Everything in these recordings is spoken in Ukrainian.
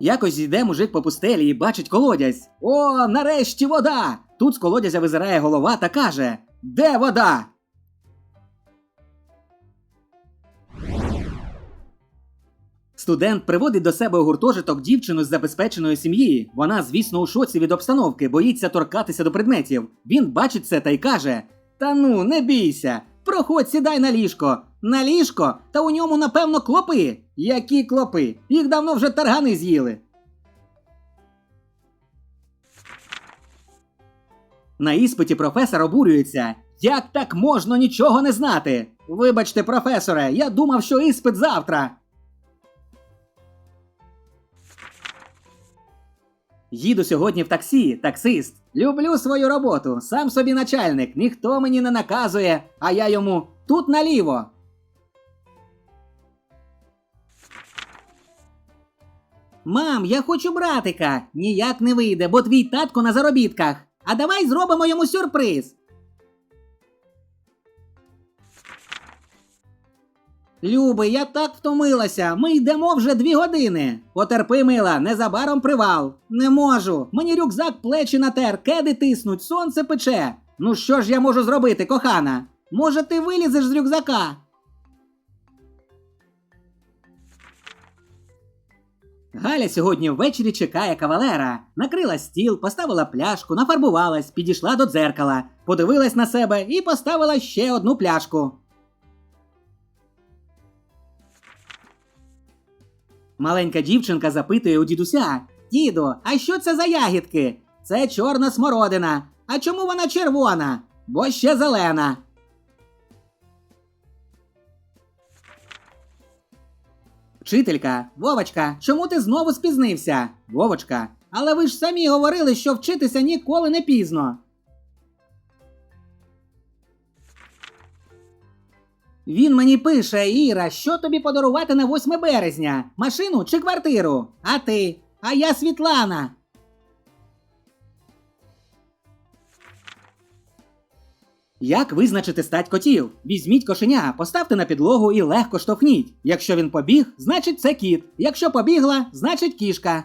Якось йде мужик по пустелі і бачить колодязь. О, нарешті вода! Тут з колодязя визирає голова та каже: Де вода? Студент приводить до себе у гуртожиток дівчину з забезпеченої сім'ї. Вона, звісно, у шоці від обстановки, боїться торкатися до предметів. Він бачить це та й каже: Та ну, не бійся, проходь, сідай на ліжко. На ліжко, та у ньому, напевно, клопи. Які клопи? Їх давно вже таргани з'їли. На іспиті професор обурюється. Як так можна нічого не знати? Вибачте, професоре, я думав, що іспит завтра. Їду сьогодні в таксі, таксист. Люблю свою роботу, сам собі начальник, ніхто мені не наказує, а я йому тут наліво. Мам, я хочу братика. Ніяк не вийде, бо твій татко на заробітках. А давай зробимо йому сюрприз. Люби, я так втомилася. Ми йдемо вже дві години. Потерпи, мила, незабаром привал. Не можу. Мені рюкзак плечі натер, кеди тиснуть, сонце пече. Ну що ж я можу зробити, кохана? Може, ти вилізеш з рюкзака? Галя сьогодні ввечері чекає кавалера. Накрила стіл, поставила пляшку, нафарбувалась, підійшла до дзеркала, подивилась на себе і поставила ще одну пляшку. Маленька дівчинка запитує у дідуся: Діду, а що це за ягідки? Це чорна смородина. А чому вона червона? Бо ще зелена. Вчителька, Вовочка, чому ти знову спізнився? Вовочка, але ви ж самі говорили, що вчитися ніколи не пізно. Він мені пише, Іра, що тобі подарувати на 8 березня? Машину чи квартиру? А ти? А я Світлана. Як визначити стать котів? Візьміть кошеня, поставте на підлогу і легко штовхніть. Якщо він побіг, значить це кіт. Якщо побігла, значить кішка.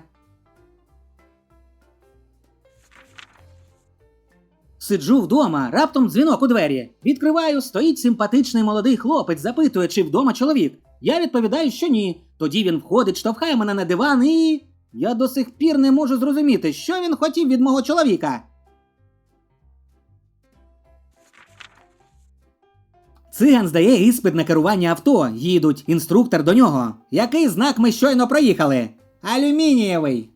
Сиджу вдома, раптом дзвінок у двері. Відкриваю, стоїть симпатичний молодий хлопець, запитує, чи вдома чоловік. Я відповідаю, що ні. Тоді він входить, штовхає мене на диван і. Я до сих пір не можу зрозуміти, що він хотів від мого чоловіка. Циган здає іспит на керування авто. Їдуть, інструктор до нього. Який знак ми щойно проїхали? Алюмінієвий.